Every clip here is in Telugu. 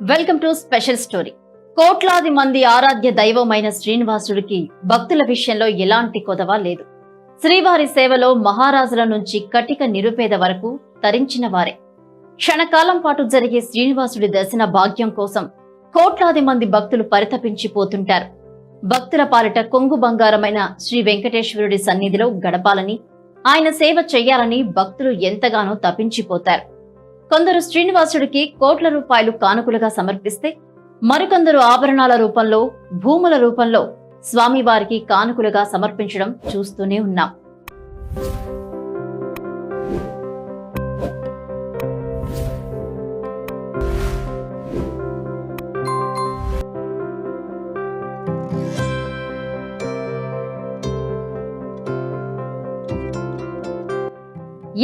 వెల్కమ్ టు స్పెషల్ స్టోరీ కోట్లాది మంది ఆరాధ్య దైవమైన శ్రీనివాసుడికి భక్తుల విషయంలో ఎలాంటి కొదవ లేదు. శ్రీవారి సేవలో మహారాజుల నుంచి కటిక నిరుపేద వరకు తరించిన వారే. క్షణకాలం పాటు జరిగే శ్రీనివాసుడి దర్శన భాగ్యం కోసం కోట్లాది మంది భక్తులు పరితపించిపోతుంటారు భక్తుల పాలిట కొంగు బంగారమైన శ్రీ వెంకటేశ్వరుడి సన్నిధిలో గడపాలని ఆయన సేవ చెయ్యాలని భక్తులు ఎంతగానో తపించిపోతారు. కొందరు శ్రీనివాసుడికి కోట్ల రూపాయలు కానుకలుగా సమర్పిస్తే మరికొందరు ఆభరణాల రూపంలో భూముల రూపంలో స్వామివారికి కానుకలుగా సమర్పించడం చూస్తూనే ఉన్నాం.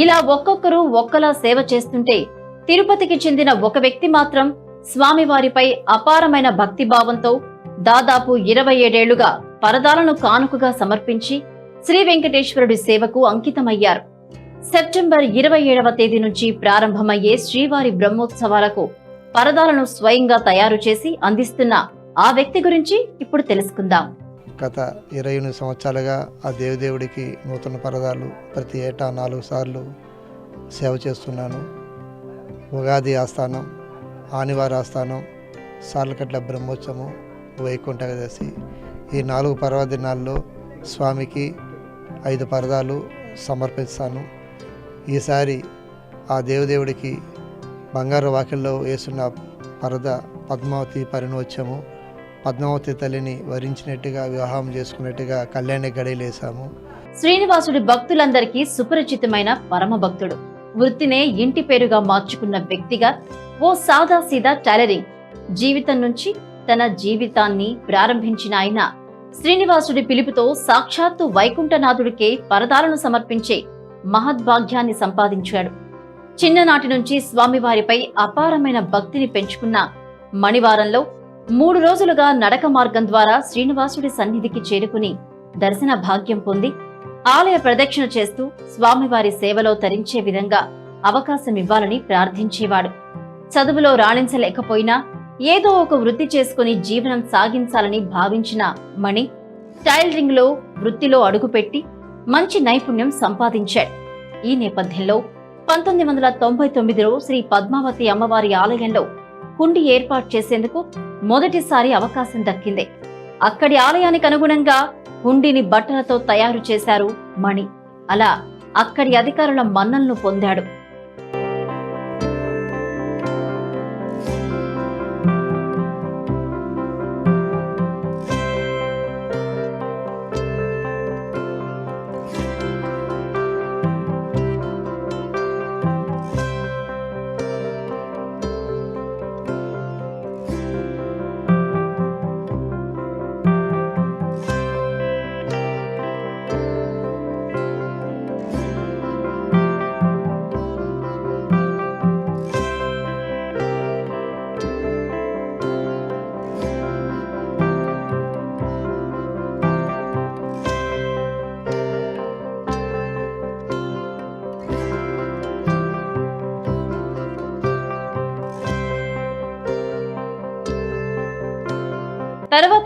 ఇలా ఒక్కొక్కరు ఒక్కలా సేవ చేస్తుంటే తిరుపతికి చెందిన ఒక వ్యక్తి మాత్రం స్వామివారిపై అపారమైన భక్తిభావంతో దాదాపు ఇరవై ఏడేళ్ళుగా పరదాలను కానుకగా సమర్పించి శ్రీ వెంకటేశ్వరుడి సేవకు అంకితమయ్యారు. సెప్టెంబర్ ఇరవై ఏడవ తేదీ నుంచి ప్రారంభమయ్యే శ్రీవారి బ్రహ్మోత్సవాలకు పరదాలను స్వయంగా తయారు చేసి అందిస్తున్న ఆ వ్యక్తి గురించి ఇప్పుడు తెలుసుకుందాం. గత ఇరవై ఎనిమిది సంవత్సరాలుగా ఆ దేవదేవుడికి నూతన పరదాలు ప్రతి ఏటా నాలుగు సార్లు సేవ చేస్తున్నాను. ఉగాది ఆస్థానం ఆనివారి ఆస్థానం సార్లకట్ల బ్రహ్మోత్సవం వైకుంఠ ఈ నాలుగు పర్వదినాల్లో స్వామికి ఐదు పరదాలు సమర్పిస్తాను. ఈసారి ఆ దేవదేవుడికి బంగారు వాకిల్లో వేసిన పరద పద్మావతి పరిణోత్సవము పద్మావతి తల్లిని వరించినట్టుగా వివాహం చేసుకున్నట్టుగా కళ్యాణ గడిలేసాము శ్రీనివాసుడి భక్తులందరికీ సుపరిచితమైన పరమ భక్తుడు వృత్తినే ఇంటి పేరుగా మార్చుకున్న వ్యక్తిగా ఓ సాదా సీదా టైలరింగ్ జీవితం నుంచి తన జీవితాన్ని ప్రారంభించిన ఆయన. శ్రీనివాసుడి పిలుపుతో సాక్షాత్తు వైకుంఠనాథుడికే పరదాలను సమర్పించే మహద్భాగ్యాన్ని సంపాదించాడు. చిన్ననాటి నుంచి స్వామివారిపై అపారమైన భక్తిని పెంచుకున్న మణివారంలో మూడు రోజులుగా నడక మార్గం ద్వారా శ్రీనివాసుడి సన్నిధికి చేరుకుని దర్శన భాగ్యం పొంది ఆలయ ప్రదక్షిణ చేస్తూ స్వామివారి సేవలో తరించే విధంగా అవకాశం ఇవ్వాలని ప్రార్థించేవాడు. చదువులో రాణించలేకపోయినా ఏదో ఒక వృత్తి చేసుకుని జీవనం సాగించాలని భావించిన మణి టైలరింగ్లో వృత్తిలో అడుగుపెట్టి మంచి నైపుణ్యం సంపాదించాడు. ఈ నేపథ్యంలో పంతొమ్మిది వందల తొంభై తొమ్మిదిలో శ్రీ పద్మావతి అమ్మవారి ఆలయంలో కుండి ఏర్పాటు చేసేందుకు మొదటిసారి అవకాశం దక్కింది. అక్కడి ఆలయానికి అనుగుణంగా హుండీని బట్టలతో తయారు చేశారు మణి. అలా అక్కడి అధికారుల మన్నలను పొందాడు.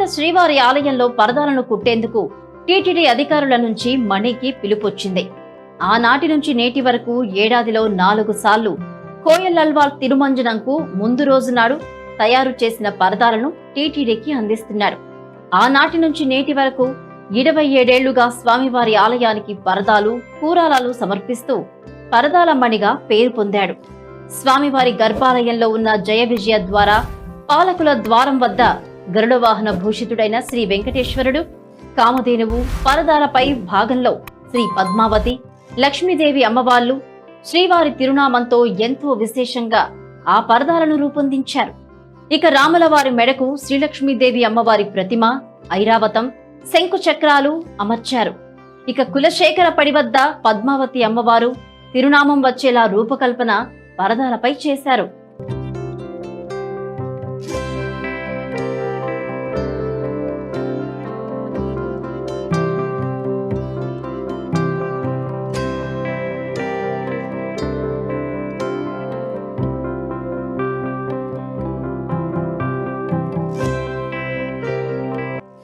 శ్రీవారి ఆలయంలో పరదాలను కుట్టేందుకు టీటీడీ అధికారుల నుంచి మణికి పిలుపొచ్చింది. ఆనాటి నుంచి నేటి వరకు ఏడాదిలో నాలుగు సార్లు కోయల్లల్వాల్ తిరుమంజనంకు ముందు రోజు నాడు తయారు చేసిన పరదాలను టీటీడీకి అందిస్తున్నారు. ఆనాటి నుంచి నేటి వరకు ఇరవై ఏడేళ్ళుగా స్వామివారి ఆలయానికి పరదాలు కూరాలాలు సమర్పిస్తూ పరదాల మణిగా పేరు పొందాడు. స్వామివారి గర్భాలయంలో ఉన్న జయ విజయ ద్వారా పాలకుల ద్వారం వద్ద గరుడ వాహన భూషితుడైన శ్రీ వెంకటేశ్వరుడు కామధేనువు పరదాలపై భాగంలో శ్రీ పద్మావతి లక్ష్మీదేవి అమ్మవార్లు శ్రీవారి తిరునామంతో ఎంతో విశేషంగా ఆ పరదాలను రూపొందించారు. ఇక రాములవారి మెడకు శ్రీలక్ష్మీదేవి అమ్మవారి ప్రతిమ ఐరావతం శంకు చక్రాలు అమర్చారు. ఇక కులశేఖర పడి వద్ద పద్మావతి అమ్మవారు తిరునామం వచ్చేలా రూపకల్పన పరదాలపై చేశారు.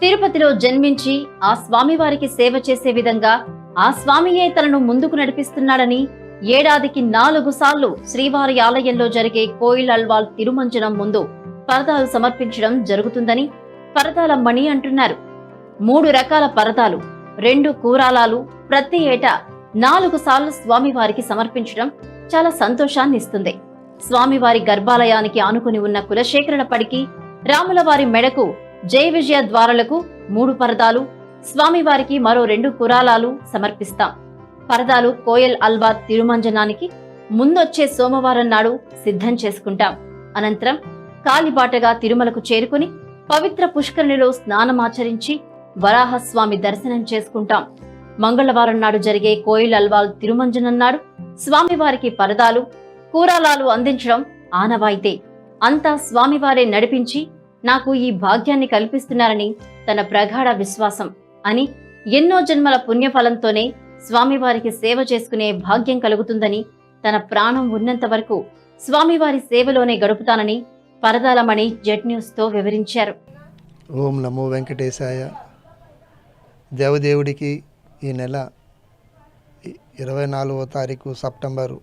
తిరుపతిలో జన్మించి ఆ స్వామివారికి సేవ చేసే విధంగా ఆ స్వామియే తనను ముందుకు నడిపిస్తున్నాడని ఏడాదికి నాలుగు సార్లు శ్రీవారి ఆలయంలో జరిగే కోయిల్ అల్వాల్ తిరుమంజనం ముందు పరదాలు సమర్పించడం జరుగుతుందని పరదాల మణి అంటున్నారు. మూడు రకాల పరదాలు రెండు కూరాలాలు ప్రతి ఏటా నాలుగు సార్లు స్వామివారికి సమర్పించడం చాలా సంతోషాన్ని ఇస్తుంది. స్వామివారి గర్భాలయానికి ఆనుకుని ఉన్న కులశేఖరణ పడికి రాములవారి మెడకు జయ విజయ ద్వారాలకు మూడు పరదాలు స్వామివారికి మరో రెండు కురాలాలు సమర్పిస్తాం. పరదాలు కోయల్ అల్వా తిరుమంజనానికి ముందొచ్చే సోమవారం నాడు సిద్ధం చేసుకుంటాం. అనంతరం కాలిబాటగా తిరుమలకు చేరుకుని పవిత్ర పుష్కరిణిలో స్నానమాచరించి వరాహస్వామి దర్శనం చేసుకుంటాం. మంగళవారం నాడు జరిగే కోయిల్ అల్వాల్ తిరుమంజనం నాడు స్వామివారికి పరదాలు కూరాలాలు అందించడం ఆనవాయితే. అంతా స్వామివారే నడిపించి నాకు ఈ భాగ్యాన్ని కల్పిస్తున్నారని తన ప్రగాఢ విశ్వాసం అని ఎన్నో జన్మల పుణ్యఫలంతోనే స్వామివారికి సేవ చేసుకునే భాగ్యం కలుగుతుందని తన ప్రాణం ఉన్నంత వరకు స్వామివారి సేవలోనే గడుపుతానని పరదాలమణి జెడ్ న్యూస్తో వివరించారు. ఓం నమో వెంకటేశాయ. దేవదేవుడికి ఈ నెల ఇరవై నాలుగవ తారీఖు సెప్టెంబరు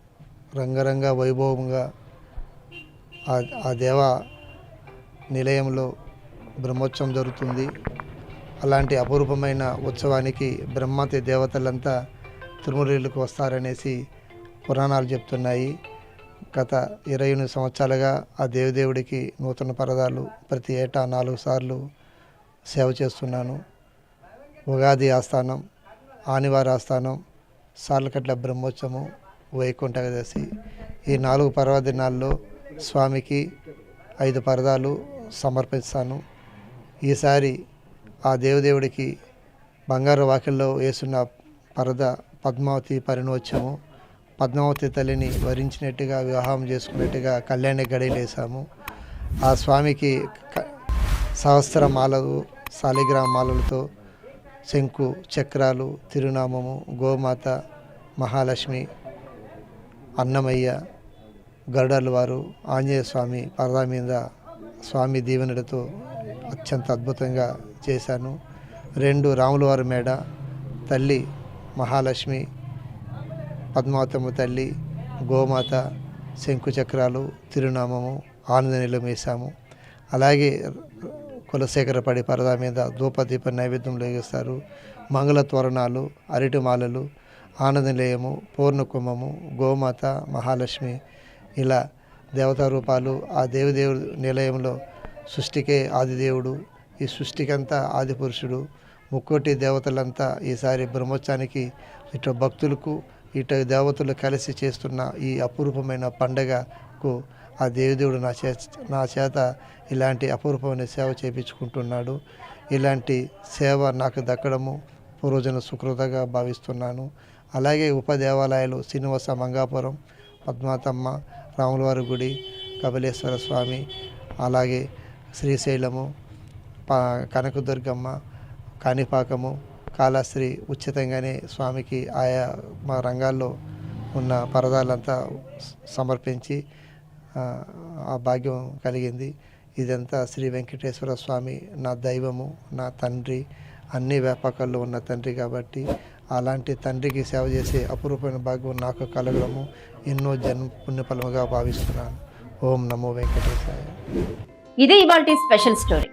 రంగరంగ వైభవంగా ఆ ఆ దేవ నిలయంలో బ్రహ్మోత్సవం జరుగుతుంది. అలాంటి అపురూపమైన ఉత్సవానికి బ్రహ్మతి దేవతలంతా తిరుమలకు వస్తారనేసి పురాణాలు చెప్తున్నాయి. గత ఇరవై ఎనిమిది సంవత్సరాలుగా ఆ దేవదేవుడికి నూతన పరదాలు ప్రతి ఏటా నాలుగు సార్లు సేవ చేస్తున్నాను. ఉగాది ఆస్థానం ఆనివారి ఆస్థానం సార్లకట్ల బ్రహ్మోత్సవం వైకుంఠ ఈ నాలుగు పర్వదినాల్లో స్వామికి ఐదు పరదాలు సమర్పిస్తాను. ఈసారి ఆ దేవదేవుడికి బంగారు వాకిల్లో వేసున్న పరద పద్మావతి పరిణోత్సవం పద్మావతి తల్లిని వరించినట్టుగా వివాహం చేసుకున్నట్టుగా కళ్యాణ గడిలేసాము ఆ స్వామికి సహస్ర మాలలు శాలిగ్రామ మాలలతో శంకు చక్రాలు తిరునామము గోమాత మహాలక్ష్మి అన్నమయ్య గరుడలు వారు ఆంజనేయ స్వామి పరదా మీద స్వామి దీవెనలతో అత్యంత అద్భుతంగా చేశాను. రెండు రాములవారి మేడ తల్లి మహాలక్ష్మి పద్మావతమ్మ తల్లి గోమాత శంకుచక్రాలు తిరునామము ఆనందనిలో వేశాము అలాగే కులశేఖరపడి పరదా మీద ధూపదీప నైవేద్యం లేగిస్తారు మంగళ తోరణాలు అరటిమాలలు ఆనందనిలయము పూర్ణకుంభము గోమాత మహాలక్ష్మి ఇలా దేవతా రూపాలు ఆ దేవదేవుడు నిలయంలో సృష్టికే ఆదిదేవుడు ఈ సృష్టికంతా ఆది పురుషుడు ముక్కోటి దేవతలంతా ఈసారి బ్రహ్మోత్సవానికి ఇటు భక్తులకు ఇటు దేవతలు కలిసి చేస్తున్న ఈ అపురూపమైన పండగకు ఆ దేవదేవుడు నా చే నా చేత ఇలాంటి అపూర్వమైన సేవ చేపించుకుంటున్నాడు. ఇలాంటి సేవ నాకు దక్కడము పూర్వజన సుకృతగా భావిస్తున్నాను. అలాగే ఉప దేవాలయాలు శ్రీనివాస మంగాపురం పద్మాతమ్మ రాములవారి గుడి కపిలేశ్వర స్వామి అలాగే శ్రీశైలము పా కనకదుర్గమ్మ కాణిపాకము కాళాశ్రీ ఉచితంగానే స్వామికి ఆయా మా రంగాల్లో ఉన్న పరదాలంతా సమర్పించి ఆ, ఆ భాగ్యం కలిగింది. ఇదంతా శ్రీ వెంకటేశ్వర స్వామి నా దైవము నా తండ్రి అన్ని వ్యాపకాల్లో ఉన్న తండ్రి కాబట్టి అలాంటి తండ్రికి సేవ చేసే అపురూపమైన భాగ్యం నాకు కలగడము ఎన్నో జన్మ పుణ్యఫలముగా భావిస్తున్నాను. ఓం నమో వెంకటేశాయ. ఇదే ఇవాళ స్పెషల్ స్టోరీ.